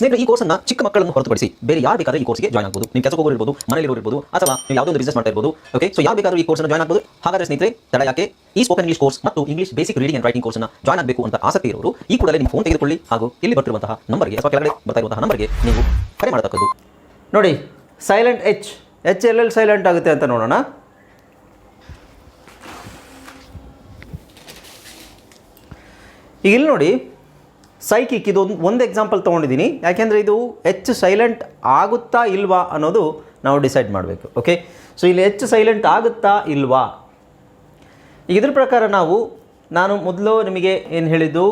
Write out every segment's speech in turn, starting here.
ಸ್ನೇಹಿತರೆ, ಈ ಕೋರ್ಸನ್ನ ಚಿಕ್ಕ ಮಕ್ಕಳನ್ನು ಹೊರತುಪಡಿಸಿ ಬೇರೆ ಯಾರು ಬೇಕಾದ್ರೆ ಈ ಕೋರ್ಸ್ಗೆ ಜಾಯ್ನ್ ಆಗಬಹುದು ನಿಮ್ಮ ಕೆಲಸ ಹೋಗೋರು ಇರ್ಬೋದು ಮನೇಲಿ ಇರ್ಬೋದು, ಅಥವಾ ನೀವು ಯಾವುದೋ ಒಂದು ಬಿಸ್ನೆಸ್ ಮಾಡ್ತಾ ಇರ್ಬೋದು ಓಕೆ ಸೊ ಯಾವ ಬೇಕಾದ್ರೂ ಈ ಕೋರ್ಸ್ ಜಾಯ್ನ್ ಆಗಬಹುದು ಹಾಗಾದ್ರೆ ಸ್ನೇಹಿತರೆ, ತಡ ಯಾಕೆ? ಈ ಸ್ಪೋಕನ್ ಇಂಗ್ಲಿಷ್ ಕೋರ್ಸ್ ಮತ್ತು English basic reading and writing ಕೋರ್ಸ್ನ ಜಾಯ್ನ್ ಆಗಬೇಕು ಅಂತ ಆಸಕ್ತಿ ಇರೋರು, ಈ ಕೂಡಲೇ ನಿಮ್ಮ ಫೋನ್ ತೆಗೆದುಕೊಳ್ಳಿ ಹಾಗೂ ಇಲ್ಲಿ ಬರ್ತಿರುವಂತಹ ನಂಬರ್ಗೆ ಅಥವಾ ಕೆಳಗಡೆ ಬರ್ತಾ ಇರುವಂತಹ ನಂಬರ್ಗೆ ನೀವು ಕರೆ ಮಾಡತಕ್ಕದ್ದು. ನೋಡಿ silent H H L L silent ಆಗುತ್ತೆ ಅಂತ ನೋಡೋಣ. ಈಗ ಇಲ್ಲಿ ನೋಡಿ ಸೈಕಿಕ್ ಇದು ಒಂದು ಒಂದು ಎಕ್ಸಾಂಪಲ್ ತೊಗೊಂಡಿದ್ದೀನಿ ಯಾಕೆಂದರೆ ಇದು ಹೆಚ್ಚು ಸೈಲೆಂಟ್ ಆಗುತ್ತಾ ಇಲ್ವಾ ಅನ್ನೋದು ನಾವು ಡಿಸೈಡ್ ಮಾಡಬೇಕು ಓಕೆ ಸೊ ಇಲ್ಲಿ ಹೆಚ್ಚು ಸೈಲೆಂಟ್ ಆಗುತ್ತಾ ಇಲ್ವಾ? ಈಗ ಇದ್ರ ಪ್ರಕಾರ ನಾವು, ನಾನು ಮೊದಲು ನಿಮಗೆ ಏನು ಹೇಳಿದ್ದು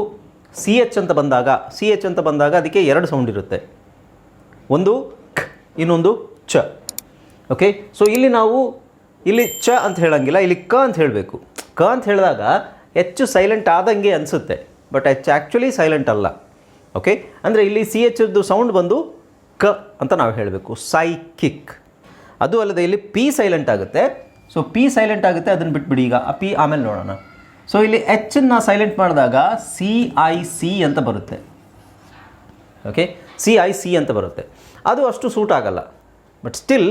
ಸಿ ಎಚ್ ಅಂತ ಬಂದಾಗ ಸಿ ಎಚ್ ಅಂತ ಬಂದಾಗ ಅದಕ್ಕೆ ಎರಡು ಸೌಂಡ್ ಇರುತ್ತೆ. ಒಂದು ಇನ್ನೊಂದು ಚ ಓಕೆ ಸೊ ಇಲ್ಲಿ ನಾವು, ಇಲ್ಲಿ ಚ ಅಂತ ಹೇಳಂಗಿಲ್ಲ, ಇಲ್ಲಿ ಕ ಅಂತ ಹೇಳಬೇಕು. ಕ ಅಂತ ಹೇಳಿದಾಗ ಹೆಚ್ಚು ಸೈಲೆಂಟ್ ಆದಂಗೆ ಅನಿಸುತ್ತೆ. ಬಟ್ ಎಚ್ ಆ್ಯಕ್ಚುಲಿ ಸೈಲೆಂಟ್ ಅಲ್ಲ. ಓಕೆ ಅಂದರೆ ಇಲ್ಲಿ ಸಿ ಎಚ್ದು ಸೌಂಡ್ ಬಂದು ಕ ಅಂತ ನಾವು ಹೇಳಬೇಕು. ಸೈಕಿಕ್ ಅದು ಅಲ್ಲದೆ ಇಲ್ಲಿ ಪಿ ಸೈಲೆಂಟ್ ಆಗುತ್ತೆ. ಸೊ ಪಿ ಸೈಲೆಂಟ್ ಆಗುತ್ತೆ, ಅದನ್ನು ಬಿಟ್ಬಿಡಿ ಈಗ. ಆ ಪಿ ಆಮೇಲೆ ನೋಡೋಣ. ಸೊ ಇಲ್ಲಿ ಎಚ್ಚನ್ನು ಸೈಲೆಂಟ್ ಮಾಡಿದಾಗ ಸಿ ಐ ಸಿ ಅಂತ ಬರುತ್ತೆ. ಓಕೆ ಸಿ ಐ ಸಿ ಅಂತ ಬರುತ್ತೆ. ಅದು ಅಷ್ಟು ಸೂಟ್ ಆಗಲ್ಲ. ಬಟ್ ಸ್ಟಿಲ್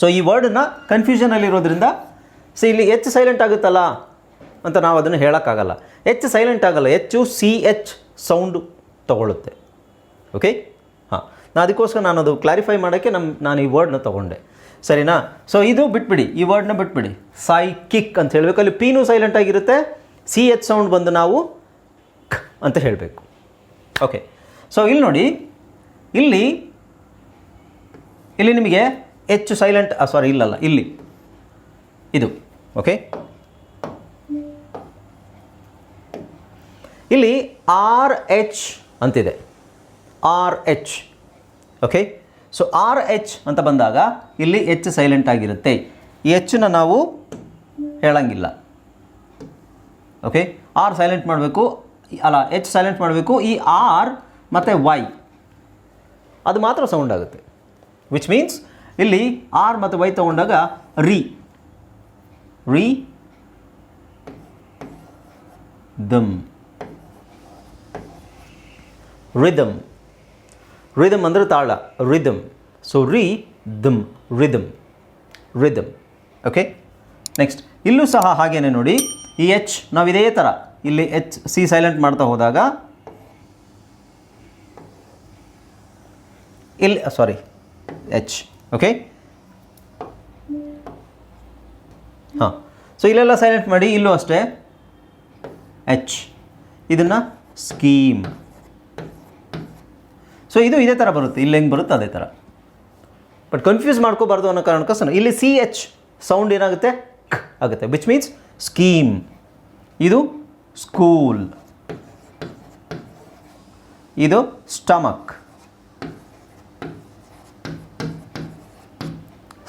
ಸೊ ಈ ವರ್ಡನ್ನ ಕನ್ಫ್ಯೂಷನಲ್ಲಿರೋದ್ರಿಂದ ಸೊ ಇಲ್ಲಿ ಎಚ್ ಸೈಲೆಂಟ್ ಆಗುತ್ತಲ್ಲ? ಅಂತ ನಾವು ಅದನ್ನು ಹೇಳೋಕ್ಕಾಗಲ್ಲ. ಹೆಚ್ಚು ಸೈಲೆಂಟ್ ಆಗಲ್ಲ. ಹೆಚ್ಚು ಸಿ ಎಚ್ ಸೌಂಡು ತಗೊಳ್ಳುತ್ತೆ. ಓಕೆ ಹಾಂ. ನಾನು ಅದಕ್ಕೋಸ್ಕರ ನಾನು ಅದು ಕ್ಲಾರಿಫೈ ಮಾಡೋಕ್ಕೆ ನಮ್ಮ ನಾನು ಈ ವರ್ಡ್ನ ತೊಗೊಂಡೆ. ಸರಿನಾ? ಸೊ ಇದು ಬಿಟ್ಬಿಡಿ. ಈ ವರ್ಡ್ನ ಬಿಟ್ಬಿಡಿ. ಸೈಕಿಕ್ ಅಂತ ಹೇಳಬೇಕು. ಅಲ್ಲಿ ಪೀನು ಸೈಲೆಂಟ್ ಆಗಿರುತ್ತೆ. ಸಿ ಎಚ್ ಸೌಂಡ್ ಬಂದು ನಾವು ಕ್ ಅಂತ ಹೇಳಬೇಕು. ಓಕೆ ಸೊ ಇಲ್ಲಿ ನೋಡಿ. ಇಲ್ಲಿ ಇಲ್ಲಿ ನಿಮಗೆ ಹೆಚ್ಚು ಸೈಲೆಂಟ್ ಸಾರಿ ಇಲ್ಲಲ್ಲ. ಇಲ್ಲಿ. ಇದು. ಓಕೆ ಇಲ್ಲಿ ಆರ್ ಎಚ್ ಅಂತಿದೆ. R H okay so R H ಅಂತ ಬಂದಾಗ ಇಲ್ಲಿ ಎಚ್ ಸೈಲೆಂಟ್ ಆಗಿರುತ್ತೆ. ಈ ಎಚ್ಚನ್ನ ನಾವು ಹೇಳಂಗಿಲ್ಲ. ಓಕೆ ಆರ್ ಸೈಲೆಂಟ್ ಮಾಡಬೇಕು. ಅಲ್ಲ ಎಚ್ ಸೈಲೆಂಟ್ ಮಾಡಬೇಕು. ಈ ಆರ್ ಮತ್ತು ವೈ ಅದು ಮಾತ್ರ ಸೌಂಡ್ ಆಗುತ್ತೆ. ವಿಚ್ ಮೀನ್ಸ್ ಇಲ್ಲಿ ಆರ್ ಮತ್ತು ವೈ ತಗೊಂಡಾಗ ರಿ ರಿ ದಮ್ ರಿದಮ್. ರಿದಮ್ ಅಂದರೆ ತಾಳ, rhythm. So rhythm, rhythm. Rhythm. Okay next ಇಲ್ಲೂ ಸಹ ಹಾಗೇನೆ ನೋಡಿ. ಈ ಎಚ್, ನಾವು ಇದೇ ಥರ ಇಲ್ಲಿ ಎಚ್, ಸಿ ಸೈಲೆಂಟ್ ಮಾಡ್ತಾ ಹೋದಾಗ ಇಲ್ಲಿ ಸಾರಿ ಎಚ್. ಓಕೆ ಹಾಂ. ಸೊ ಇಲ್ಲೆಲ್ಲ ಸೈಲೆಂಟ್ ಮಾಡಿ, ಇಲ್ಲೂ ಅಷ್ಟೇ. ಎಚ್. ಇದನ್ನು ಸ್ಕೀಮ್ ಸೊ ಇದು ಇದೇ ಥರ ಬರುತ್ತೆ. ಇಲ್ಲಿ ಹೆಂಗೆ ಬರುತ್ತೆ? ಅದೇ ಥರ ಬಟ್ ಕನ್ಫ್ಯೂಸ್ ಮಾಡ್ಕೋಬಾರ್ದು ಅನ್ನೋ ಕಾರಣಕ್ಕೋಸ್ಕರ ಇಲ್ಲಿ ಸಿ ಎಚ್ ಸೌಂಡ್ ಏನಾಗುತ್ತೆ? ಕ್ ಆಗುತ್ತೆ. ವಿಚ್ ಮೀನ್ಸ್ ಸ್ಕೀಮ್ ಇದು ಸ್ಕೂಲ್ ಇದು ಸ್ಟಮಕ್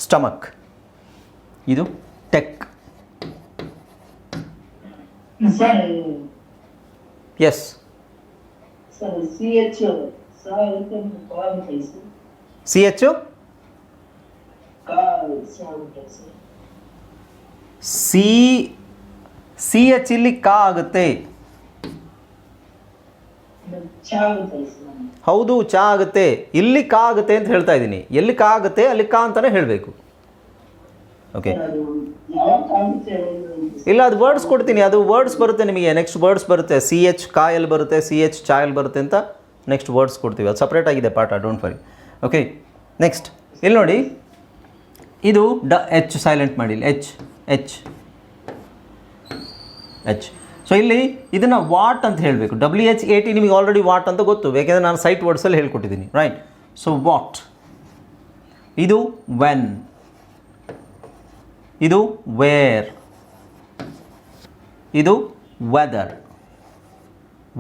ಸ್ಟಮಕ್ ಇದು tech S C H C C H ಇಲ್ಲಿ ಕಾ ಆಗುತ್ತೆ. ಹೌದು, ಚಾ ಆಗುತ್ತೆ. ಇಲ್ಲಿ ಕಾ ಆಗುತ್ತೆ ಅಂತ ಹೇಳ್ತಾ ಇದ್ದೀನಿ. ಎಲ್ಲಿ ಕಾ ಆಗುತ್ತೆ, ಅಲ್ಲಿ ಕಾ ಅಂತಾನೆ ಹೇಳಬೇಕು. ಓಕೆ ಇಲ್ಲ, ಅದು ವರ್ಡ್ಸ್ ಕೊಡ್ತೀನಿ. ಅದು ವರ್ಡ್ಸ್ ಬರುತ್ತೆ ನಿಮಗೆ. ನೆಕ್ಸ್ಟ್ ವರ್ಡ್ಸ್ ಬರುತ್ತೆ. ಸಿ ಎಚ್ ಕಾ ಎಲ್ಲಿ ಬರುತ್ತೆ? ಸಿ ಎಚ್ ಚಾ ಎಲ್ಲಿ ಬರುತ್ತೆ ಅಂತ. ನೆಕ್ಸ್ಟ್ ವರ್ಡ್ಸ್ ಕೊಡ್ತೀವಿ. ಅದು ಸಪ್ರೇಟ್ ಆಗಿದೆ ಪಾಠ ಡೋಂಟ್ ವರಿ ಓಕೆ ನೆಕ್ಸ್ಟ್ ಇಲ್ಲಿ ನೋಡಿ. ಇದು ಡ, ಎಚ್ ಸೈಲೆಂಟ್ ಮಾಡಿ ಇಲ್ಲಿ. H H H. ಸೊ ಇಲ್ಲಿ ಇದನ್ನು ವಾಟ್ ಅಂತ ಹೇಳಬೇಕು. ಡಬ್ಲ್ಯೂ ಎಚ್ ಎ ಟಿ ನಿಮಗೆ ಆಲ್ರೆಡಿ ವಾಟ್ ಅಂತ ಗೊತ್ತು. ಬೇಕೆಂದರೆ ನಾನು ಸೈಟ್ ವರ್ಡ್ಸಲ್ಲಿ ಹೇಳ್ಕೊಟ್ಟಿದ್ದೀನಿ. ರೈಟ್ ಸೊ ವಾಟ್ ಇದು ವೆನ್ ಇದು ವೇರ್ ಇದು ವೆದರ್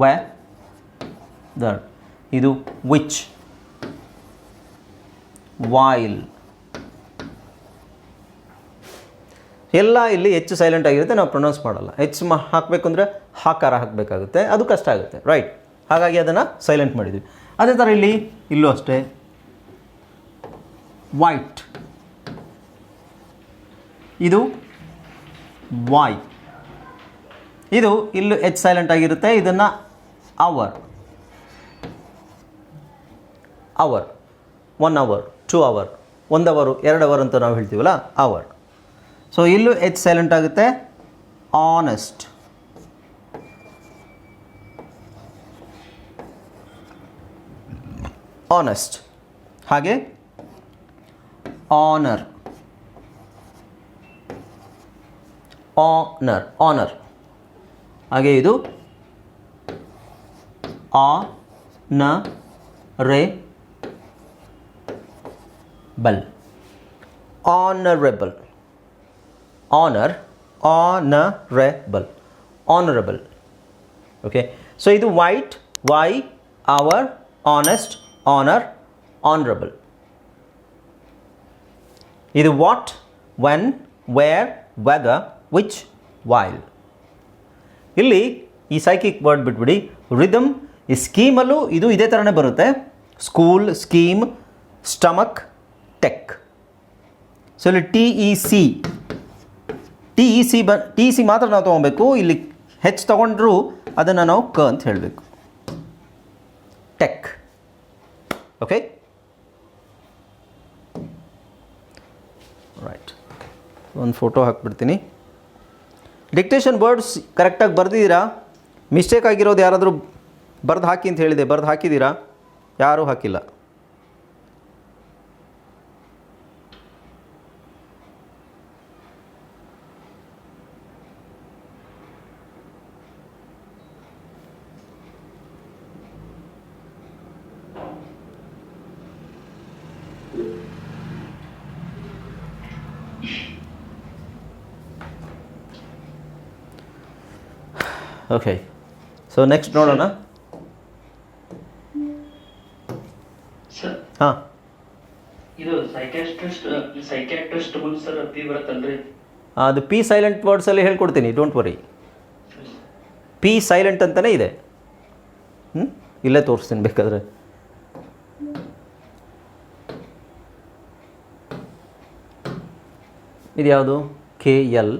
ವೆದರ್ ಇದು ವಿಚ್ ವಾಯಿಲ್ ಎಲ್ಲ ಇಲ್ಲಿ ಹೆಚ್ಚು ಸೈಲೆಂಟ್ ಆಗಿರುತ್ತೆ, ನಾವು ಪ್ರೊನೌನ್ಸ್ ಮಾಡಲ್ಲ. ಹೆಚ್ಚು ಮ ಹಾಕಬೇಕು ಅಂದರೆ ಹಾಕಾರ ಹಾಕಬೇಕಾಗುತ್ತೆ, ಅದು ಕಷ್ಟ ಆಗುತ್ತೆ ರೈಟ್ ಹಾಗಾಗಿ ಅದನ್ನು ಸೈಲೆಂಟ್ ಮಾಡಿದ್ವಿ. ಅದೇ ಥರ ಇಲ್ಲಿ, ಇಲ್ಲೂ ಅಷ್ಟೇ. ವೈಟ್ ಇದು ವಾಯ್ ಇದು ಇಲ್ಲೂ ಹೆಚ್ಚು ಸೈಲೆಂಟ್ ಆಗಿರುತ್ತೆ, ಇದನ್ನು hour hour one hour two hour ಒಂದು ಅವರು ಎರಡು ಅವರ್ ಅಂತ ನಾವು ಹೇಳ್ತೀವಲ್ಲ ಅವರ್ ಸೊ ಇಲ್ಲೂ ಎಚ್ ಸೈಲೆಂಟ್ ಆಗುತ್ತೆ. ಆನೆಸ್ಟ್ ಆನೆಸ್ಟ್ ಹಾಗೆ? ಆನರ್ ಆನರ್ ಆನರ್ ಹಾಗೆ ಇದು? Honourable honourable honour honourable honourable okay so ಇದು white why hour honest honour honourable ಇದು what when where whether which while ಇಲ್ಲಿ ಈ ಸೈಕಿಕ್ ವರ್ಡ್ ಬಿಟ್ಬಿಡಿ. ರಿದಮ್ ಈ ಸ್ಕೀಮಲ್ಲೂ ಇದು ಇದೇ ಥರನೇ ಬರುತ್ತೆ. School scheme stomach tech so T E C T E C ಬ ಟಿ ಸಿ ಮಾತ್ರ ನಾವು ತೊಗೊಬೇಕು. ಇಲ್ಲಿ ಹೆಚ್ಚು ತೊಗೊಂಡ್ರೂ ಅದನ್ನು ನಾವು ಕ ಅಂತ ಹೇಳಬೇಕು. ಟೆಕ್ ಓಕೆ ರೈಟ್ ಒಂದು ಫೋಟೋ ಹಾಕ್ಬಿಡ್ತೀನಿ. ಡಿಕ್ಟೇಷನ್ ವರ್ಡ್ಸ್ ಕರೆಕ್ಟಾಗಿ ಬರೆದಿದ್ದೀರಾ? ಮಿಸ್ಟೇಕ್ ಆಗಿರೋದು ಯಾರಾದರೂ ಬರೆದು ಹಾಕಿ ಅಂತ ಹೇಳಿದೆ. ಬರೆದು ಹಾಕಿದ್ದೀರಾ? ಯಾರೂ ಹಾಕಿಲ್ಲ. ಓಕೆ ಸೊ ನೆಕ್ಸ್ಟ್ ನೋಡೋಣ. ಹಾಂ. ಇದು ಸೈಕ್ಯಾಟ್ರಿಸ್ಟ್ ಸೈಕ್ಯಾಟ್ರಿಸ್ಟ್ ಮುಂದೆ ಸರ್ ಪಿ ಬರುತ್ತಲ್ರಿ? ಅದು ಪಿ ಸೈಲೆಂಟ್ ವರ್ಡ್ಸಲ್ಲಿ ಹೇಳ್ಕೊಡ್ತೀನಿ ಡೋಂಟ್ ವರಿ ಪಿ ಸೈಲೆಂಟ್ ಅಂತಲೇ ಇದೆ. ಹ್ಞೂ ಇಲ್ಲೇ ತೋರಿಸ್ತೀನಿ ಬೇಕಾದ್ರೆ. ಇದು ಯಾವುದು ಕೆ ಎಲ್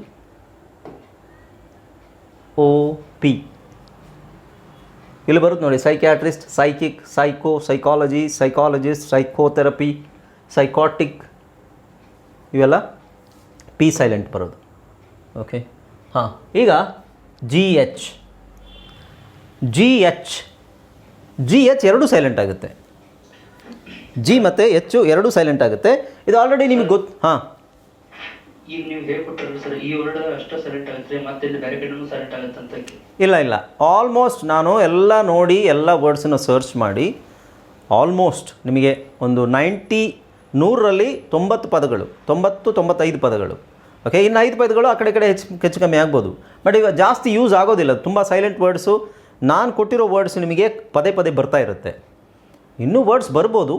ಓ ಪಿ ಇಲ್ಲಿ ಬರುತ್ತೆ ನೋಡಿ psychiatrist psychic psycho psychology psychologist psychotherapy psychotic ಇವೆಲ್ಲ ಪಿ ಸೈಲೆಂಟ್ ಬರೋದು. ಓಕೆ ಹಾಂ. ಈಗ G H G H G H ಎರಡೂ ಸೈಲೆಂಟ್ ಆಗುತ್ತೆ. ಜಿ ಮತ್ತು ಎಚ್ಚು ಎರಡೂ ಸೈಲೆಂಟ್ ಆಗುತ್ತೆ. ಇದು ಆಲ್ರೆಡಿ ನಿಮಗೆ ಗೊತ್ತು ಹಾಂ. ಈಗ ನೀವು ಸರ್, ಈ ವರ್ಡ್ ಅಷ್ಟೇ ಸೆಲೆಕ್ಟ್ ಆಗುತ್ತೆ, ಮತ್ತೆ ಇಲ್ಲಿ ಬೇರೆ ಕಡೆನೂ ಸೆಲೆಕ್ಟ್ ಆಗುತ್ತೆ ಅಂತ ಇಲ್ಲ ಇಲ್ಲ. ಆಲ್ಮೋಸ್ಟ್ ನಾನು ಎಲ್ಲ ನೋಡಿ, ಎಲ್ಲ ವರ್ಡ್ಸನ್ನು ಸರ್ಚ್ ಮಾಡಿ ಆಲ್ಮೋಸ್ಟ್ ನಿಮಗೆ ಒಂದು ನೈಂಟಿ ನೂರರಲ್ಲಿ ತೊಂಬತ್ತು ಪದಗಳು, ತೊಂಬತ್ತು, ತೊಂಬತ್ತೈದು ಪದಗಳು. ಓಕೆ ಇನ್ನು ಐದು ಪದಗಳು ಆ ಕಡೆ ಕಡೆ ಹೆಚ್ಚು ಹೆಚ್ಚು ಕಮ್ಮಿ ಆಗ್ಬೋದು. ಬಟ್ ಈಗ ಜಾಸ್ತಿ ಯೂಸ್ ಆಗೋದಿಲ್ಲ, ತುಂಬ ಸೈಲೆಂಟ್ ವರ್ಡ್ಸು ನಾನು ಕೊಟ್ಟಿರೋ ವರ್ಡ್ಸ್ ನಿಮಗೆ ಪದೇ ಪದೇ ಬರ್ತಾ ಇರುತ್ತೆ. ಇನ್ನೂ ವರ್ಡ್ಸ್ ಬರ್ಬೋದು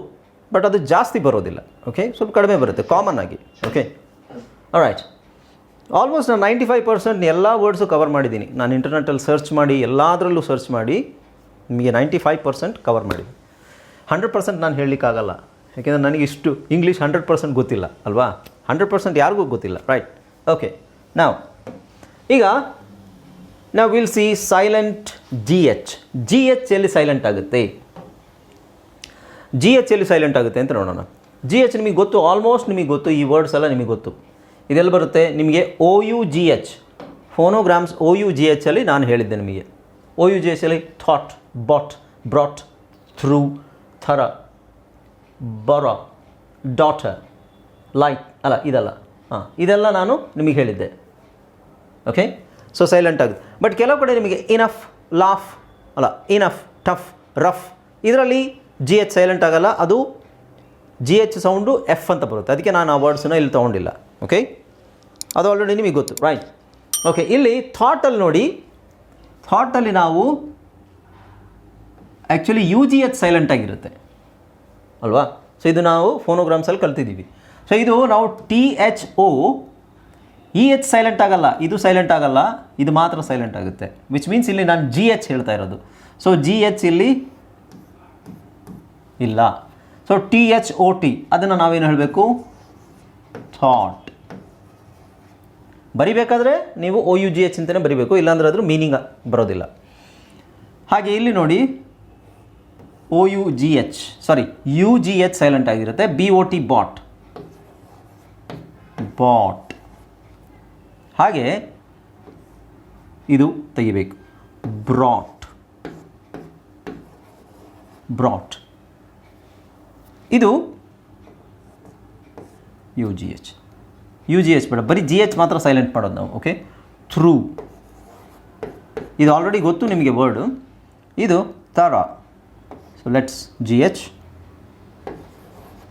ಬಟ್ ಅದು ಜಾಸ್ತಿ ಬರೋದಿಲ್ಲ. ಓಕೆ ಸ್ವಲ್ಪ ಕಡಿಮೆ ಬರುತ್ತೆ ಕಾಮನ್ ಆಗಿ. ಓಕೆ ರೈಟ್ ಆಲ್ಮೋಸ್ಟ್ ನಾನು ನೈಂಟಿ ಫೈವ್ ಪರ್ಸೆಂಟ್ ಎಲ್ಲ ವರ್ಡ್ಸು ಕವರ್ ಮಾಡಿದ್ದೀನಿ. ನಾನು ಇಂಟರ್ನೆಟಲ್ಲಿ ಸರ್ಚ್ ಮಾಡಿ, ಎಲ್ಲದರಲ್ಲೂ ಸರ್ಚ್ ಮಾಡಿ, ನಿಮಗೆ ನೈಂಟಿ ಫೈವ್ ಪರ್ಸೆಂಟ್ ಕವರ್ ಮಾಡಿ ಹಂಡ್ರೆಡ್ ಪರ್ಸೆಂಟ್ ನಾನು ಹೇಳಲಿಕ್ಕಾಗಲ್ಲ. ಯಾಕೆಂದರೆ ನನಗೆ ಇಷ್ಟು ಇಂಗ್ಲೀಷ್ ಹಂಡ್ರೆಡ್ ಪರ್ಸೆಂಟ್ ಗೊತ್ತಿಲ್ಲ, ಅಲ್ವಾ? ಹಂಡ್ರೆಡ್ ಪರ್ಸೆಂಟ್ ಯಾರಿಗೂ ಗೊತ್ತಿಲ್ಲ ರೈಟ್ ಓಕೆ ನಾವು ಈಗ ನಾವು will see silent G H G H ಎಲ್ಲಿ ಸೈಲೆಂಟ್ ಆಗುತ್ತೆ? ಜಿ ಎಚ್ ಎಲ್ಲಿ ಸೈಲೆಂಟ್ ಆಗುತ್ತೆ ಅಂತ ನೋಡೋಣ. ಜಿ ಎಚ್ ನಿಮಗೆ ಗೊತ್ತು ಆಲ್ಮೋಸ್ಟ್ ನಿಮಗೆ ಗೊತ್ತು, ಈ ವರ್ಡ್ಸ್ ಎಲ್ಲ ನಿಮಗೆ ಗೊತ್ತು. ಇದೆಲ್ಲ ಬರುತ್ತೆ? ನಿಮಗೆ O U G H phonograms O U G H ಅಲ್ಲಿ ನಾನು ಹೇಳಿದ್ದೆ ನಿಮಗೆ. ಒ ಯು ಜಿ ಎಚ್ ಅಲ್ಲಿ thought bought brought through thorough, borough daughter like ಅಲ್ಲ, ಇದಲ್ಲ. ಹಾಂ, ಇದೆಲ್ಲ ನಾನು ನಿಮಗೆ ಹೇಳಿದ್ದೆ. ಓಕೆ ಸೊ ಸೈಲೆಂಟ್ ಆಗುತ್ತೆ ಬಟ್ ಕೆಲವು ಕಡೆ ನಿಮಗೆ ಇನಫ್ ಲಾಫ್ ಅಲ್ಲ ಇನಫ್ ಟಫ್ ರಫ್ ಇದರಲ್ಲಿ ಜಿ ಎಚ್ ಸೈಲೆಂಟ್ ಆಗಲ್ಲ. ಅದು ಜಿ ಎಚ್ ಸೌಂಡು ಎಫ್ ಅಂತ ಬರುತ್ತೆ. ಅದಕ್ಕೆ ನಾನು ಆ ವರ್ಡ್ಸನ್ನ ಇಲ್ಲಿ ತೊಗೊಂಡಿಲ್ಲ. ಓಕೆ ಅದು ಆಲ್ರೆಡಿ ನಿಮಗೆ ಗೊತ್ತು ರೈಟ್ ಓಕೆ ಇಲ್ಲಿ ಥಾಟಲ್ಲಿ ನೋಡಿ ಥಾಟಲ್ಲಿ ನಾವು actually U G H silent ಆಗಿರುತ್ತೆ. ಅಲ್ವಾ? ಸೊ ಇದು ನಾವು ಫೋನೋಗ್ರಾಮ್ಸಲ್ಲಿ ಕಲ್ತಿದ್ದೀವಿ. ಸೊ ಇದು ನಾವು T H O E H silent ಆಗಲ್ಲ, ಇದು ಸೈಲೆಂಟ್ ಆಗಲ್ಲ, ಇದು ಮಾತ್ರ ಸೈಲೆಂಟ್ ಆಗುತ್ತೆ. ವಿಚ್ ಮೀನ್ಸ್ ಇಲ್ಲಿ ನಾನು ಜಿ ಎಚ್ ಹೇಳ್ತಾ ಇರೋದು. ಸೊ ಜಿ ಎಚ್ ಇಲ್ಲಿ ಇಲ್ಲ. So T H O T ಅದನ್ನು ನಾವೇನು ಹೇಳಬೇಕು? ಥಾಟ್ ಬರಿಬೇಕಾದ್ರೆ ನೀವು ಓ ಯು ಜಿ ಎಚ್ ಅಂತಲೇ ಬರಿಬೇಕು, ಇಲ್ಲಾಂದ್ರೆ ಅದ್ರ ಮೀನಿಂಗ್ ಬರೋದಿಲ್ಲ. ಹಾಗೆ ಇಲ್ಲಿ ನೋಡಿ O U G H sorry U G H silent ಆಗಿರುತ್ತೆ B O T bought bought ಹಾಗೆ ಇದು ತೆಗಿಬೇಕು. ಬ್ರಾಟ್ ಬ್ರಾಟ್ ಇದು U G H U G H ಬೇಡ. ಬರೀ ಜಿ ಎಚ್ ಮಾತ್ರ ಸೈಲೆಂಟ್ ಮಾಡೋದು ನಾವು ಓಕೆ ಥ್ರೂ ಇದು ಆಲ್ರೆಡಿ ಗೊತ್ತು ನಿಮಗೆ ವರ್ಡು ಇದು ತರ. ಸೊ ಲೆಟ್ಸ್ ಜಿ ಎಚ್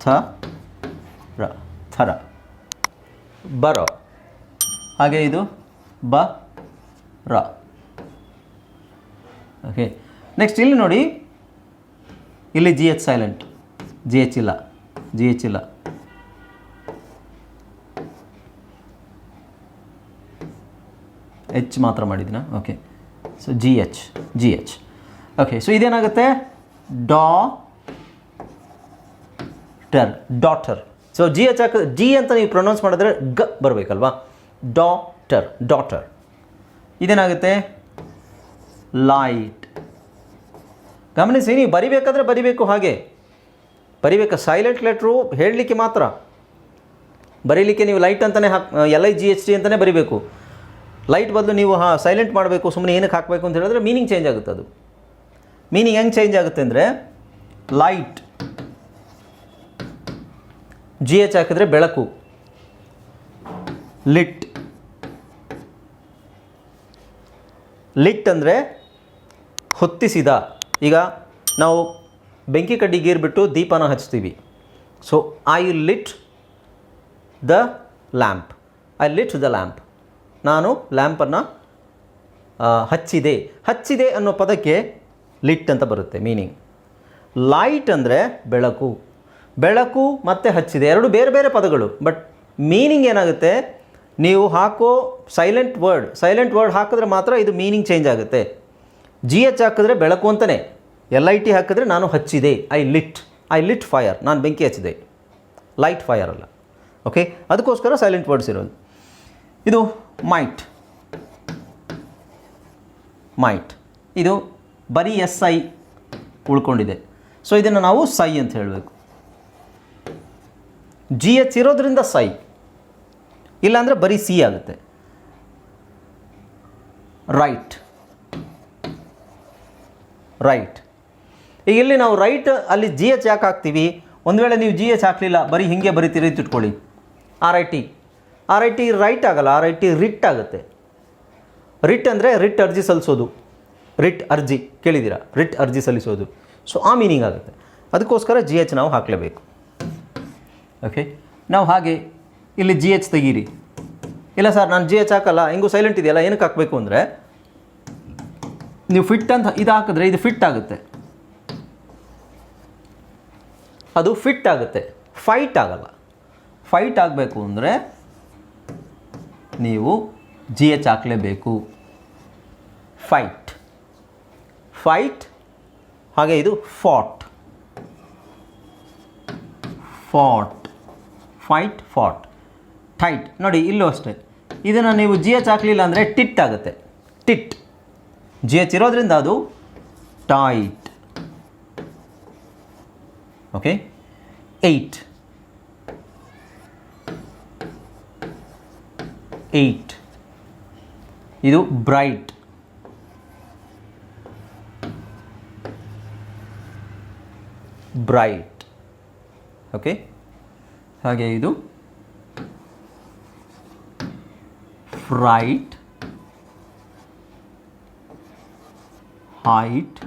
ಥ ರ. ಥರ. ಬರೋ. ಹಾಗೆ ಇದು ಬ ರ. ಓಕೆ ನೆಕ್ಸ್ಟ್ ಇಲ್ಲಿ ನೋಡಿ. ಇಲ್ಲಿ G H silent G H ಇಲ್ಲ. ಜಿ ಎಚ್ ಇಲ್ಲ. ಎಚ್ ಮಾತ್ರ ಮಾಡಿದ್ದೀನ okay so G H G H okay so ಇದೇನಾಗುತ್ತೆ? Daughter daughter so G H ಹಾಕ ಜಿ ಅಂತ ನೀವು ಪ್ರೊನೌನ್ಸ್ ಮಾಡಿದ್ರೆ ಗ ಬರಬೇಕಲ್ವಾ? ಡಾಟರ್ ಡಾಟರ್ ಇದೇನಾಗುತ್ತೆ? ಲೈಟ್ ಗಮನಿಸಿ, ನೀವು ಬರಿಬೇಕಾದ್ರೆ ಬರಿಬೇಕು ಹಾಗೆ. ಬರಿಬೇಕು? ಸೈಲೆಂಟ್ ಲೆಟ್ರು ಹೇಳಲಿಕ್ಕೆ ಮಾತ್ರ. ಬರೀಲಿಕ್ಕೆ ನೀವು ಲೈಟ್ ಅಂತಲೇ ಹಾಕ್ L I G H T ಅಂತಲೇ ಬರಿಬೇಕು. ಲೈಟ್ ಬದಲು ನೀವು, ಹಾಂ ಸೈಲೆಂಟ್ ಮಾಡಬೇಕು ಸುಮ್ಮನೆ ಏನಕ್ಕೆ ಹಾಕಬೇಕು ಅಂತ ಹೇಳಿದ್ರೆ ಮೀನಿಂಗ್ ಚೇಂಜ್ ಆಗುತ್ತೆ ಅದು. ಮೀನಿಂಗ್ ಹೆಂಗೆ ಚೇಂಜ್ ಆಗುತ್ತೆ ಅಂದರೆ ಲೈಟ್ ಜಿ ಎಚ್ ಹಾಕಿದ್ರೆ ಬೆಳಕು ಲಿಟ್ ಲಿಟ್ ಅಂದರೆ ಹೊತ್ತಿಸಿದ. ಈಗ ನಾವು ಬೆಂಕಿ ಕಡ್ಡಿ ಗೀರ್ಬಿಟ್ಟು ದೀಪನ ಹಚ್ತೀವಿ. So I lit the lamp I lit the lamp ನಾನು ಲ್ಯಾಂಪನ್ನು ಹಚ್ಚಿದೆ. ಹಚ್ಚಿದೆ ಅನ್ನೋ ಪದಕ್ಕೆ ಲಿಟ್ ಅಂತ ಬರುತ್ತೆ, ಮೀನಿಂಗ್. ಲೈಟ್ ಅಂದರೆ ಬೆಳಕು. ಬೆಳಕು ಮತ್ತು ಹಚ್ಚಿದೆ, ಎರಡು ಬೇರೆ ಬೇರೆ ಪದಗಳು. ಬಟ್ ಮೀನಿಂಗ್ ಏನಾಗುತ್ತೆ? ನೀವು ಹಾಕೋ ಸೈಲೆಂಟ್ ವರ್ಡ್ ಸೈಲೆಂಟ್ ವರ್ಡ್ ಹಾಕಿದ್ರೆ ಮಾತ್ರ ಇದು ಮೀನಿಂಗ್ ಚೇಂಜ್ ಆಗುತ್ತೆ. ಜಿ ಎಚ್ ಹಾಕಿದ್ರೆ ಬೆಳಕು ಅಂತಲೇ ಎಲ್ ಐ ಟಿ ಹಾಕಿದ್ರೆ ನಾನು ಹಚ್ಚಿದೆ, I lit I lit fire, ನಾನು ಬೆಂಕಿ ಹಚ್ಚಿದೆ. ಲೈಟ್ ಫೈರ್ ಅಲ್ಲ. ಓಕೆ? ಅದಕ್ಕೋಸ್ಕರ ಸೈಲೆಂಟ್ ವರ್ಡ್ಸ್ ಇರೋದು. ಇದು ಮೈಟ್ ಮೈಟ್ ಇದು ಬರೀ ಎಸ್ ಐ ಉಳ್ಕೊಂಡಿದೆ. ಸೊ ಇದನ್ನು ನಾವು ಸೈ ಅಂತ ಹೇಳಬೇಕು. ಜಿ ಎಚ್ ಇರೋದ್ರಿಂದ ಸೈ ಇಲ್ಲಾಂದರೆ ಬರೀ ಸಿ ಆಗುತ್ತೆ. ರೈಟ್ ರೈಟ್ ಈಗ ಇಲ್ಲಿ ನಾವು ರೈಟ್ ಅಲ್ಲಿ ಜಿ ಎಚ್ ಯಾಕೆ ಹಾಕ್ತೀವಿ? ಒಂದು ವೇಳೆ ನೀವು ಜಿ ಎಚ್ ಹಾಕಲಿಲ್ಲ, ಬರೀ ಹಿಂಗೆ ಬರೀತೀರಿ ತಿಟ್ಕೊಳ್ಳಿ I T R I T right ಆಗಲ್ಲ ಆರ್ ಐ ಟಿ ರಿಟ್ ಆಗುತ್ತೆ. ರಿಟ್ ಅಂದರೆ ರಿಟ್ ಅರ್ಜಿ ಸಲ್ಲಿಸೋದು. ರಿಟ್ ಅರ್ಜಿ, ಕೇಳಿದ್ದೀರಾ? ರಿಟ್ ಅರ್ಜಿ ಸಲ್ಲಿಸೋದು. ಸೊ ಆ ಮೀನಿಂಗ್ ಆಗುತ್ತೆ. ಅದಕ್ಕೋಸ್ಕರ ಜಿ ಎಚ್ ನಾವು ಹಾಕಲೇಬೇಕು. ಓಕೆ ನಾವು ಹಾಗೆ ಇಲ್ಲಿ ಜಿ ಎಚ್ ತೆಗೀರಿ. ಇಲ್ಲ ಸರ್, ನಾನು ಜಿ ಎಚ್ ಹಾಕಲ್ಲ, ಹೆಂಗೂ ಸೈಲೆಂಟ್ ಇದೆಯಲ್ಲ, ಏನಕ್ಕೆ ಹಾಕಬೇಕು ಅಂದರೆ, ನೀವು ಫಿಟ್ ಅಂತ ಇದು ಹಾಕಿದ್ರೆ ಇದು ಫಿಟ್ ಆಗುತ್ತೆ. ಅದು ಫಿಟ್ ಆಗುತ್ತೆ. ಫೈಟ್ ಆಗಲ್ಲ. ಫೈಟ್ ಆಗಬೇಕು ಅಂದರೆ ನೀವು ಜಿ ಎಚ್ ಹಾಕಲೇಬೇಕು. ಫೈಟ್ ಫೈಟ್ ಹಾಗೆ ಇದು ಫಾಟ್ ಫಾಟ್ ಫೈಟ್ ಫಾಟ್ ಟೈಟ್ ನೋಡಿ, ಇಲ್ಲೂ ಅಷ್ಟೇ. ಇದನ್ನು ನೀವು ಜಿ ಎಚ್ ಹಾಕಲಿಲ್ಲ ಅಂದರೆ ಟಿಟ್ ಆಗುತ್ತೆ. ಟಿಟ್ ಜಿ ಎಚ್ ಇರೋದ್ರಿಂದ ಅದು ಟೈಟ್ ಓಕೆ ಏಯ್ಟ್ ಏಯ್ಟ್ ಇದು ಬ್ರೈಟ್ ಬ್ರೈಟ್ ಓಕೆ ಹಾಗೆ ಇದು. Freight height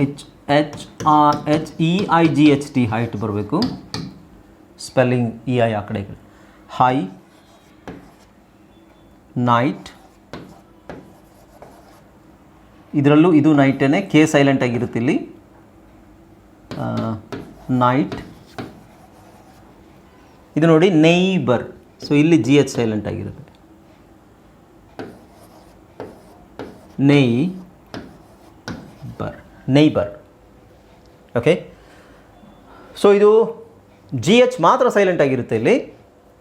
H H R H E I G H T height ಬರಬೇಕು. ಸ್ಪೆಲ್ಲಿಂಗ್ ಇ ಐ ಆ ಕಡೆ ಹೈ, ನೈಟ್. ಇದರಲ್ಲೂ ಇದು ನೈಟೇನೆ, ಕೆ ಸೈಲೆಂಟ್ ಆಗಿರುತ್ತೆ ಇಲ್ಲಿ. ನೈಟ್. ಇದು ನೋಡಿ ನೈಬರ್ ಸೊ ಇಲ್ಲಿ ಜಿ ಎಚ್ ಸೈಲೆಂಟ್ ಆಗಿರುತ್ತೆ. Neighbour neighbour okay? ಸೊ ಇದು ಜಿ ಎಚ್ ಮಾತ್ರ ಸೈಲೆಂಟ್ ಆಗಿರುತ್ತೆ ಇಲ್ಲಿ.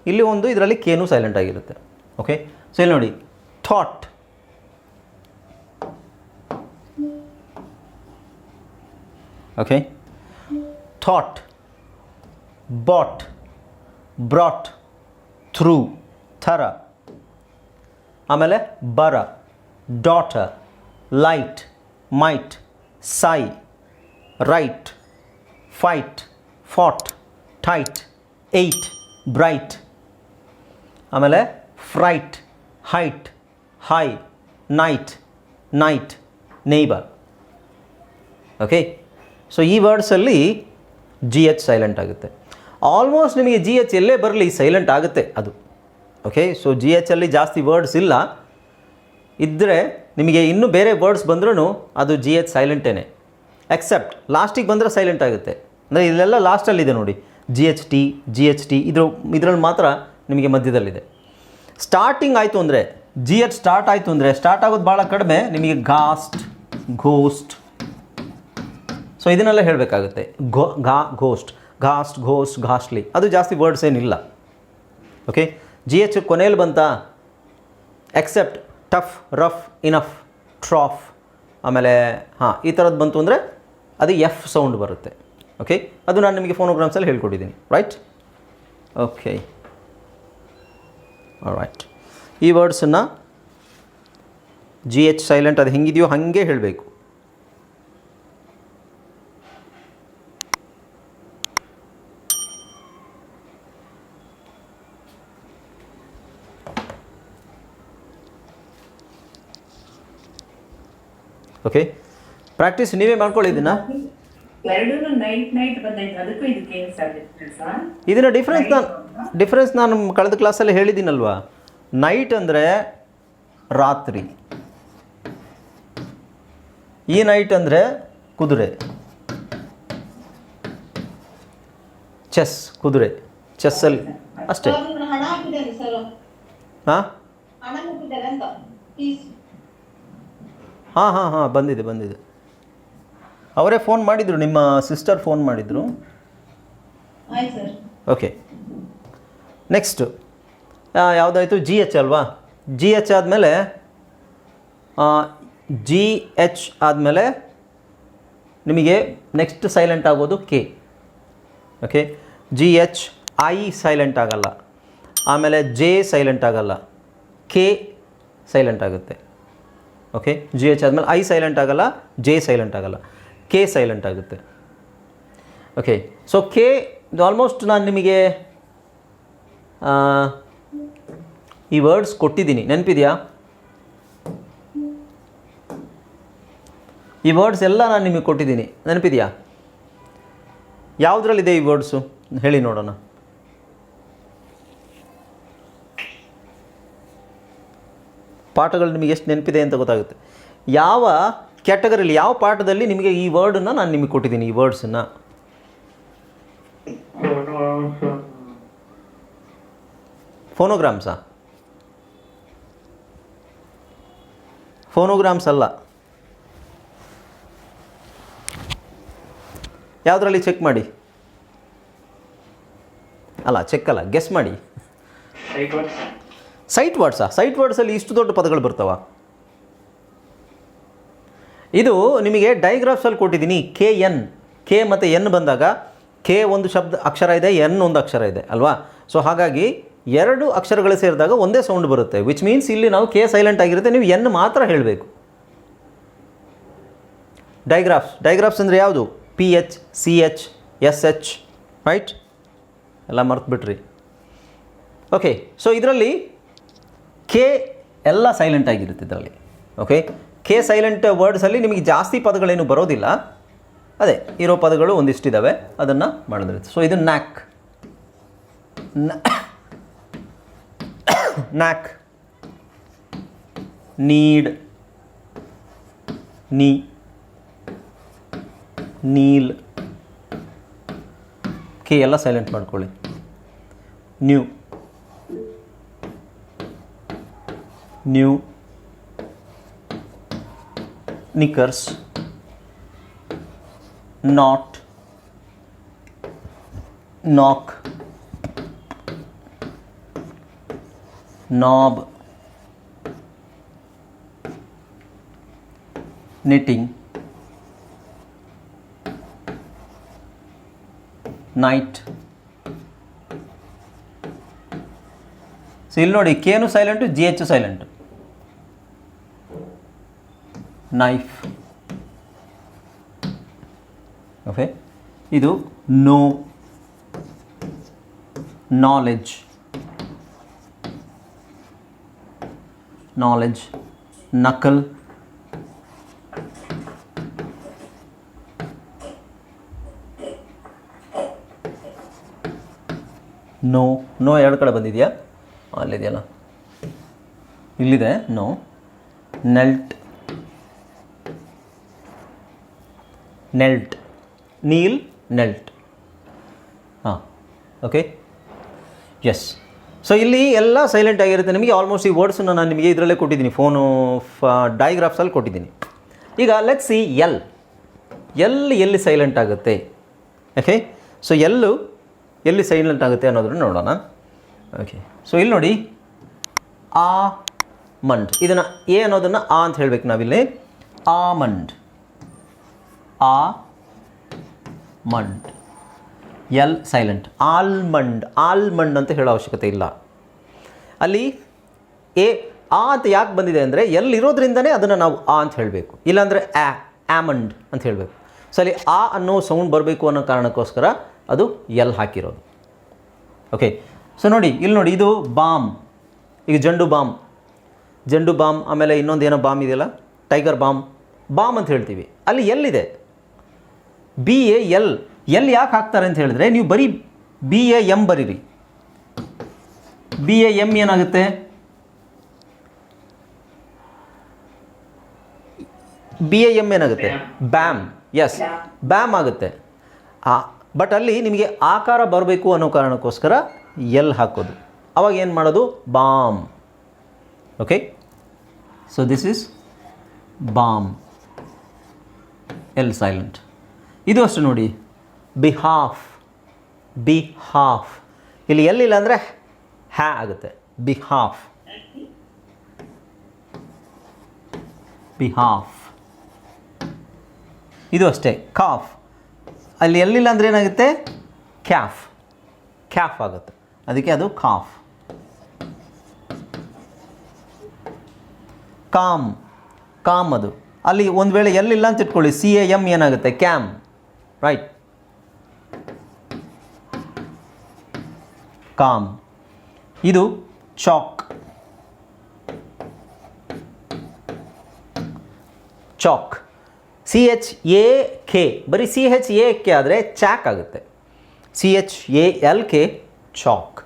ಇಲ್ಲಿ ಒಂದು, ಇದರಲ್ಲಿ ಕೇನು ಸೈಲೆಂಟ್ ಆಗಿರುತ್ತೆ. ಓಕೆ ಸೊ ಇಲ್ಲಿ ನೋಡಿ. Thought okay thought bought brought through thorough ಆಮೇಲೆ borough. Daughter light might sigh right fight fought tight eight bright ಆಮೇಲೆ freight height high night night neighbour okay so ಈ ವರ್ಡ್ಸಲ್ಲಿ ಜಿ ಎಚ್ ಸೈಲೆಂಟ್ ಆಗುತ್ತೆ. Almost ನಿಮಗೆ G H ಎಲ್ಲೇ ಬರಲಿ silent ಆಗುತ್ತೆ ಅದು. ಓಕೆ ಸೊ ಜಿ ಎಚಲ್ಲಿ ಜಾಸ್ತಿ ವರ್ಡ್ಸ್ ಇಲ್ಲ. ಇದ್ದರೆ ನಿಮಗೆ ಇನ್ನೂ ಬೇರೆ ವರ್ಡ್ಸ್ ಬಂದ್ರೂ ಅದು ಜಿ ಎಚ್ ಸೈಲೆಂಟೇನೆ ಎಕ್ಸೆಪ್ಟ್ ಲಾಸ್ಟಿಗೆ ಬಂದರೆ ಸೈಲೆಂಟ್ ಆಗುತ್ತೆ. ಅಂದರೆ ಇಲ್ಲೆಲ್ಲ ಲಾಸ್ಟಲ್ಲಿದೆ ನೋಡಿ. G H T G H T ಇದ್ರ ಇದರಲ್ಲಿ ಮಾತ್ರ ನಿಮಗೆ ಮಧ್ಯದಲ್ಲಿದೆ. ಸ್ಟಾರ್ಟಿಂಗ್ ಆಯಿತು ಅಂದರೆ ಜಿ ಎಚ್ ಸ್ಟಾರ್ಟ್ ಆಯಿತು ಅಂದರೆ ಸ್ಟಾರ್ಟ್ ಆಗೋದು ಭಾಳ ಕಡಿಮೆ, ನಿಮಗೆ ಗಾಸ್ಟ್ ಘೋಸ್ಟ್. ಸೊ ಇದನ್ನೆಲ್ಲ ಹೇಳಬೇಕಾಗುತ್ತೆ. ಘೋ, ಘಾ, ಘೋಸ್ಟ್, ಘಾಸ್ಟ್, ಘೋಸ್ಟ್ ಘಾಸ್ಟ್ಲಿ ಅದು ಜಾಸ್ತಿ ವರ್ಡ್ಸ್ ಏನಿಲ್ಲ. ಓಕೆ ಜಿ ಎಚ್ ಕೊನೆಯಲ್ಲಿ ಬಂತ except tough rough enough trough ಆಮೇಲೆ, ಹಾಂ, ಈ ಥರದ್ದು ಬಂತು ಅಂದರೆ, ಅದು ಎಫ್ ಸೌಂಡ್ ಬರುತ್ತೆ. ಓಕೆ ಅದು ನಾನು ನಿಮಗೆ ಫೋನೋಗ್ರಾಮ್ಸಲ್ಲಿ ಹೇಳ್ಕೊಟ್ಟಿದ್ದೀನಿ. ರೈಟ್ ಓಕೆ ರೈಟ್ ಈ ವರ್ಡ್ಸನ್ನು ಜಿ ಎಚ್ ಸೈಲೆಂಟ್ ಅದು ಹೆಂಗಿದೆಯೋ ಹಾಗೆ ಹೇಳಬೇಕು. ಓಕೆ ಪ್ರಾಕ್ಟೀಸ್ ನೀವೇ ಮಾಡ್ಕೊಳ್ಳಿ ಎರಡೂ ನೈಟ್ ನೈಟ್ ಬಂದೈತೆ ಅದಕ್ಕೂ ಇದಕ್ಕೆ ಏನು ಸಾಧ್ಯತೆ ಸರ್ ಇದನ್ನ ಡಿಫ್ರೆನ್ಸ್ ನಾನು ಡಿಫ್ರೆನ್ಸ್ ನಾನು ಕಳೆದ ಕ್ಲಾಸಲ್ಲಿ ಹೇಳಿದ್ದೀನಲ್ವಾ? ನೈಟ್ ಅಂದರೆ ರಾತ್ರಿ. ಈ ನೈಟ್ ಅಂದರೆ ಕುದುರೆ. ಚೆಸ್ ಕುದುರೆ. ಚೆಸ್ಸಲ್ಲಿ ಅಷ್ಟೇ. ಹಣ ಹಾಕಿದ್ದಾರೆ ಸರ್ ಹಾಂ? ಹಾಂ ಹಾಂ ಹಾಂ ಬಂದಿದೆ ಬಂದಿದೆ. ಅವರೇ ಫೋನ್ ಮಾಡಿದರು ನಿಮ್ಮ ಸಿಸ್ಟರ್ ಫೋನ್ ಮಾಡಿದರು. ಓಕೆ ನೆಕ್ಸ್ಟು ಯಾವುದಾಯಿತು? ಜಿ ಎಚ್ ಅಲ್ವಾ? ಜಿ ಎಚ್ ಆದಮೇಲೆ ಜಿ ಎಚ್ ಆದಮೇಲೆ ನಿಮಗೆ ನೆಕ್ಸ್ಟ್ ಸೈಲೆಂಟ್ ಆಗೋದು K okay G H I silent ಆಗಲ್ಲ. ಆಮೇಲೆ ಜೆ ಸೈಲೆಂಟ್ ಆಗಲ್ಲ. ಕೆ ಸೈಲೆಂಟ್ ಆಗುತ್ತೆ. ಓಕೆ ಜಿ ಎಚ್ ಆದಮೇಲೆ ಐ ಸೈಲೆಂಟ್ ಆಗಲ್ಲ ಜೆ ಸೈಲೆಂಟ್ ಆಗಲ್ಲ. ಕೆ ಸೈಲೆಂಟ್ ಆಗುತ್ತೆ. ಓಕೆ ಸೊ ಕೆ ಆಲ್ಮೋಸ್ಟ್ ನಾನು ನಿಮಗೆ ಈ ವರ್ಡ್ಸ್ ಕೊಟ್ಟಿದ್ದೀನಿ. ನೆನಪಿದೆಯಾ? ಈ ವರ್ಡ್ಸ್ ಎಲ್ಲ ನಾನು ನಿಮಗೆ ಕೊಟ್ಟಿದ್ದೀನಿ. ನೆನಪಿದೆಯಾ? ಯಾವುದ್ರಲ್ಲಿದೆ ಈ ವರ್ಡ್ಸು ಹೇಳಿ ನೋಡೋಣ. ಪಾಠಗಳು ನಿಮಗೆ ಎಷ್ಟು ನೆನಪಿದೆ ಅಂತ ಗೊತ್ತಾಗುತ್ತೆ. ಯಾವ ಕ್ಯಾಟಗರಿಲಿ ಯಾವ ಪಾಠದಲ್ಲಿ ನಿಮಗೆ ಈ ವರ್ಡನ್ನು ನಾನು ನಿಮಗೆ ಕೊಟ್ಟಿದ್ದೀನಿ ಈ ವರ್ಡ್ಸನ್ನು? ಫೋನೋಗ್ರಾಮ್ಸಾ? ಫೋನೋಗ್ರಾಮ್ಸ್ ಅಲ್ಲ. ಯಾವುದರಲ್ಲಿ ಚೆಕ್ ಮಾಡಿ? ಅಲ್ಲ ಚೆಕ್ ಅಲ್ಲ ಗೆಸ್ ಮಾಡಿ. ಸೈಟ್ ವರ್ಡ್ಸ್ ಸೈಟ್ ವರ್ಡ್ಸಾ ಸೈಟ್ ವರ್ಡ್ಸಲ್ಲಿ ಇಷ್ಟು ದೊಡ್ಡ ಪದಗಳು ಬರ್ತಾವ? ಇದು ನಿಮಗೆ ಡೈಗ್ರಾಫ್ಸಲ್ಲಿ ಕೊಟ್ಟಿದ್ದೀನಿ ಕೆ ಎನ್ ಕೆ ಮತ್ತು ಎನ್ ಬಂದಾಗ ಕೆ ಒಂದು ಶಬ್ದ, ಅಕ್ಷರ ಇದೆ ಎನ್ ಒಂದು ಅಕ್ಷರ ಇದೆ, ಅಲ್ವಾ? ಸೊ ಹಾಗಾಗಿ ಎರಡು ಅಕ್ಷರಗಳು ಸೇರಿದಾಗ ಒಂದೇ ಸೌಂಡ್ ಬರುತ್ತೆ ವಿಚ್ ಮೀನ್ಸ್ ಇಲ್ಲಿ ನಾವು ಕೆ ಸೈಲೆಂಟ್ ಆಗಿರುತ್ತೆ, ನೀವು ಎನ್ ಮಾತ್ರ ಹೇಳಬೇಕು. ಡೈಗ್ರಾಫ್ಸ್ ಡೈಗ್ರಾಫ್ಸ್ ಅಂದರೆ ಯಾವುದು? P H C H S H right ಎಲ್ಲ ಮರ್ತುಬಿಟ್ರಿ. ಓಕೆ ಸೊ ಇದರಲ್ಲಿ ಕೆ ಎಲ್ಲ ಸೈಲೆಂಟ್ ಆಗಿರುತ್ತೆ ಇದರಲ್ಲಿ ಓಕೆ ಕೆ ಸೈಲೆಂಟ್ ವರ್ಡ್ಸಲ್ಲಿ ನಿಮಗೆ ಜಾಸ್ತಿ ಪದಗಳೇನು ಬರೋದಿಲ್ಲ. ಅದೇ, ಇರೋ ಪದಗಳು ಒಂದಿಷ್ಟಿದ್ದಾವೆ ಅದನ್ನು ಮಾಡಿದ್ರೆ ಸೊ ಇದು knack. Knack. Knead. Knee. Kneel. K, ಎಲ್ಲ ಸೈಲೆಂಟ್ ಮಾಡ್ಕೊಳ್ಳಿ. Knew. Knew. knickers not knock knob knitting night so ಇಲ್ಲಿ ನೋಡಿ ಕೇನು silent G H silent knife okay ಇದು know knowledge knowledge knuckle know know ಎರಡು ಕಡೆ ಬಂದಿದೆಯಾ? ಅಲ್ಲಿದೆಯಲ್ಲ. ಇಲ್ಲಿದೆ. Know knelt knelt. Kneel, knelt. ಹಾಂ ಓಕೆ ಎಸ್ ಸೊ ಇಲ್ಲಿ ಎಲ್ಲ ಸೈಲೆಂಟ್ ಆಗಿರುತ್ತೆ. ನಿಮಗೆ ಆಲ್ಮೋಸ್ಟ್ ಈ ವರ್ಡ್ಸನ್ನು ನಾನು ನಿಮಗೆ ಇದರಲ್ಲೇ ಕೊಟ್ಟಿದ್ದೀನಿ. ಫೋನು ಫ ಡೈಗ್ರಾಫ್ಸಲ್ಲಿ ಕೊಟ್ಟಿದ್ದೀನಿ. ಈಗ ಲೆಟ್ ಸಿ ಎಲ್ ಎಲ್ ಎಲ್ಲಿ ಸೈಲೆಂಟ್ ಆಗುತ್ತೆ? ಓಕೆ ಸೊ ಎಲ್ಲು ಎಲ್ಲಿ ಸೈಲೆಂಟ್ ಆಗುತ್ತೆ ಅನ್ನೋದನ್ನು ನೋಡೋಣ. ಓಕೆ ಸೊ ಇಲ್ಲಿ ನೋಡಿ. ಆ ಮಂಡ್. ಇದನ್ನು ಎ ಅನ್ನೋದನ್ನು ಆ ಅಂತ ಹೇಳಬೇಕು ನಾವಿಲ್ಲಿ. Almond almond L silent. Almond. Almond ಅಂತ ಹೇಳೋ ಅವಶ್ಯಕತೆ ಇಲ್ಲ. ಅಲ್ಲಿ ಎ, ಆ ಅಂತ ಯಾಕೆ ಬಂದಿದೆ ಅಂದರೆ ಎಲ್ಲಿರೋದ್ರಿಂದನೇ ಅದನ್ನು ನಾವು ಆ ಅಂತ ಹೇಳಬೇಕು. ಇಲ್ಲಾಂದರೆ ಆ, ಆಮಂಡ್ ಅಂತ ಹೇಳಬೇಕು. ಸೊ ಅಲ್ಲಿ ಆ ಅನ್ನೋ ಸೌಂಡ್ ಬರಬೇಕು ಅನ್ನೋ ಕಾರಣಕ್ಕೋಸ್ಕರ ಅದು ಎಲ್ ಹಾಕಿರೋದು. ಓಕೆ ಸೊ ನೋಡಿ, ಇಲ್ಲಿ ನೋಡಿ, ಇದು ಬಾಮ್. ಈಗ ಜಂಡು ಬಾಮ್. ಜಂಡು ಬಾಮ್, ಆಮೇಲೆ ಇನ್ನೊಂದು ಏನೋ ಬಾಮ್ ಇದೆಯಲ್ಲ? Tiger balm. ಬಾಮ್ ಅಂತ ಹೇಳ್ತೀವಿ. ಅಲ್ಲಿ ಎಲ್ಲಿದೆ? ಬಿ ಎ ಎಲ್ ಎಲ್ ಯಾಕೆ ಹಾಕ್ತಾರೆ ಅಂತ ಹೇಳಿದ್ರೆ, ನೀವು ಬರೀ ಬಿ ಎ ಎಂ ಬರೀರಿ. ಬಿ ಎ ಎಂ ಏನಾಗುತ್ತೆ? ಬಿ ಎ ಎಂ ಏನಾಗುತ್ತೆ? ಬ್ಯಾಮ್ ಎಸ್ ಬ್ಯಾಮ್ ಆಗುತ್ತೆ. ಬಟ್ ಅಲ್ಲಿ ನಿಮಗೆ ಆಕಾರ ಬರಬೇಕು ಅನ್ನೋ ಕಾರಣಕ್ಕೋಸ್ಕರ ಎಲ್ ಹಾಕೋದು. ಅವಾಗ ಏನು ಮಾಡೋದು? Balm okay so this is balm L silent ಇದು ಅಷ್ಟು ನೋಡಿ. ಬಿಹಾಫ್ ಬಿಹಾಫ್ ಇಲ್ಲಿ ಎಲ್ಲಿಲ್ಲ ಅಂದರೆ ಹ್ಯಾ ಆಗುತ್ತೆ. ಬಿಹಾಫ್ ಬಿಹಾಫ್ ಇದು ಅಷ್ಟೇ. ಕಾಫ್ ಅಲ್ಲಿ ಎಲ್ಲಿಲ್ಲ ಅಂದರೆ ಏನಾಗುತ್ತೆ? ಕ್ಯಾಫ್ ಕ್ಯಾಫ್ ಆಗುತ್ತೆ. ಅದಕ್ಕೆ ಅದು ಕಾಫ್ ಕಾಮ್ ಕಾಮ್ ಅದು. ಅಲ್ಲಿ ಒಂದು ವೇಳೆ ಎಲ್ಲಿಲ್ಲ ಅಂತ ಇಟ್ಕೊಳ್ಳಿ. ಸಿ ಎ ಎಂ ಏನಾಗುತ್ತೆ? ಕ್ಯಾಮ್ ರೈಟ್ ಕಾಮ್ ಇದು chalk chalk C H A K ಬರೀ ಸಿ ಎಚ್ ಎ ಕೆ ಆದರೆ ಚಾಕ್ ಆಗುತ್ತೆ. C H A L K chalk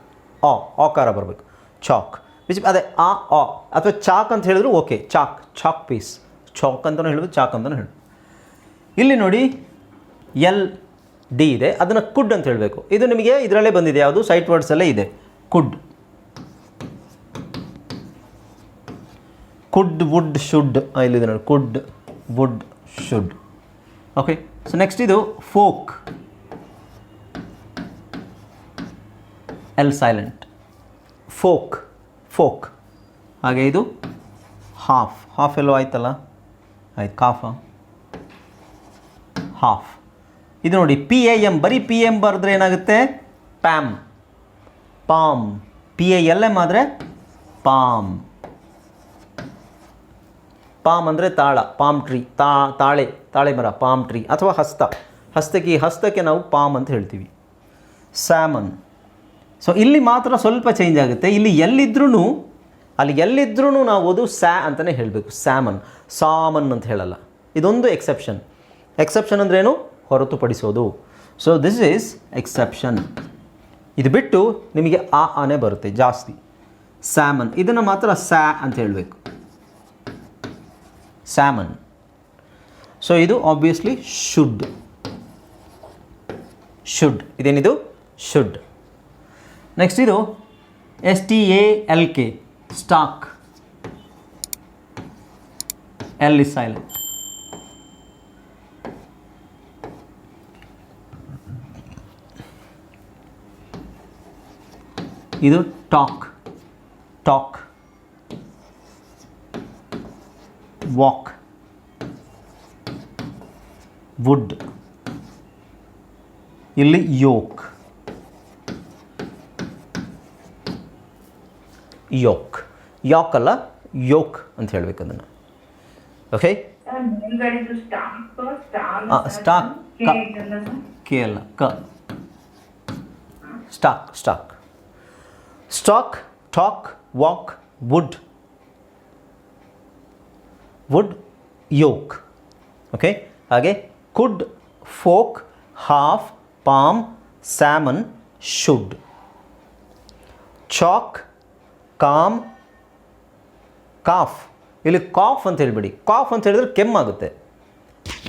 ಆ, ಆಕಾರ ಬರಬೇಕು. ಚಾಕ್ ವಿಚ್ ಅದೇ, ಆ ಆ. ಅಥವಾ ಚಾಕ್ ಅಂತ ಹೇಳಿದ್ರು okay chalk chalk piece chalk ಅಂತಲೂ ಹೇಳೋದು ಚಾಕ್ ಅಂತಲೂ ಹೇಳಿ ಇಲ್ಲಿ ನೋಡಿ ಎಲ್ ಡಿ ಇದೆ, ಅದನ್ನು ಕುಡ್ ಅಂತ ಹೇಳಬೇಕು. ಇದು ನಿಮಗೆ ಇದರಲ್ಲೇ ಬಂದಿದೆ, ಯಾವುದು? ಸೈಟ್ ವರ್ಡ್ಸಲ್ಲೇ ಇದೆ. ಕುಡ್. ಕುಡ್ ವುಡ್ ಶುಡ್ ಇಲ್ಲಿದೆ ನೋಡಿ. Could would should okay so next ಇದು folk L silent folk folk ಹಾಗೆ ಇದು ಹಾಫ್ ಹಾಫ್ ಎಲ್ಲೋ ಆಯ್ತಲ್ಲ? ಆಯ್ತು ಕಾಫ ಹಾಫ್ ಇದು ನೋಡಿ ಪಿ ಎ ಎಂ ಬರೀ ಪಿ ಎಂ ಬರೆದ್ರೆ ಏನಾಗುತ್ತೆ Pam palm P A L M ಆದರೆ ಪಾಮ್ ಪಾಮ್ ಅಂದರೆ ತಾಳ ಪಾಮ್ ಟ್ರೀ ತಾ ತಾಳೆ ತಾಳೆ ಮರ ಪಾಮ್ ಟ್ರೀ ಅಥವಾ ಹಸ್ತ ಹಸ್ತಕ್ಕೆ ಹಸ್ತಕ್ಕೆ ನಾವು ಪಾಮ್ ಅಂತ ಹೇಳ್ತೀವಿ ಸ್ಯಾಮನ್ ಸೊ ಇಲ್ಲಿ ಮಾತ್ರ ಸ್ವಲ್ಪ ಚೇಂಜ್ ಆಗುತ್ತೆ ಇಲ್ಲಿ ಎಲ್ಲಿದ್ರೂ ಅಲ್ಲಿ ಎಲ್ಲಿದ್ರೂ ನಾವು ಅದು ಸ್ಯಾ ಅಂತಲೇ ಹೇಳಬೇಕು ಸ್ಯಾಮನ್ ಸಾಮನ್ ಅಂತ ಹೇಳಲ್ಲ ಇದೊಂದು ಎಕ್ಸೆಪ್ಷನ್ ಎಕ್ಸೆಪ್ಷನ್ ಅಂದ್ರೇನು ಹೊರತುಪಡಿಸೋದು. ಸೊ ದಿಸ್ ಈಸ್ ಎಕ್ಸೆಪ್ಷನ್ ಇದು ಬಿಟ್ಟು ನಿಮಗೆ ಆ ಆನೆ ಬರುತ್ತೆ, ಜಾಸ್ತಿ. ಸ್ಯಾಮನ್ ಇದನ್ನು ಮಾತ್ರ ಸ್ಯಾ ಅಂತ ಹೇಳಬೇಕು. ಸ್ಯಾಮನ್ ಸೊ ಇದು ಆಬ್ವಿಯಸ್ಲಿ ಶುಡ್ ಶುಡ್ ಇದೇನಿದು? ಶುಡ್ ನೆಕ್ಸ್ಟ್ ಇದು S T A L K stalk L is silent ಇದು ಟಾಕ್ ಟಾಕ್ ವಾಕ್ ವುಡ್ ಇಲ್ಲಿ ಯೋಕ್ ಯೋಕ್ ಯಾಕ್ ಅಲ್ಲ ಯೋಕ್ ಅಂತ ಹೇಳಬೇಕು ಅದನ್ನು. ಓಕೆ ಸ್ಟಾಕ್ ಕೆ ಅಲ್ಲ ಕ. Stalk stalk stalk, talk, walk, would. Would, yolk. Okay ಹಾಗೆ could, folk, half, palm, salmon, should. Chalk, calm, calf. ಇಲ್ಲಿ ಕಾಫ್ ಅಂತ ಹೇಳಿಬಿಡಿ. ಕಾಫ್ ಅಂತ ಹೇಳಿದ್ರೆ ಕೆಮ್ಮಾಗುತ್ತೆ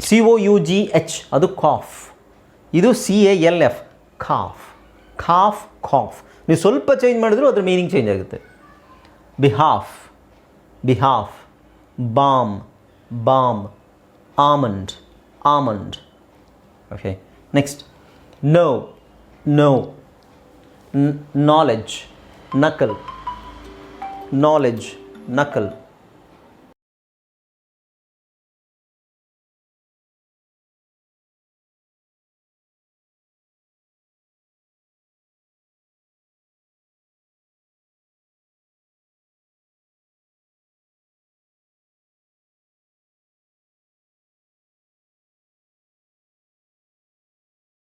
C O U G H ಅದು ಕಾಫ್. ಇದು C A L F calf. Calf ಖಾಫ್ ನೀವು ಸ್ವಲ್ಪ ಚೇಂಜ್ ಮಾಡಿದ್ರು ಅದ್ರ ಮೀನಿಂಗ್ ಚೇಂಜ್ ಆಗುತ್ತೆ. Behalf behalf balm balm almond almond okay next know know knowledge knuckle knowledge knuckle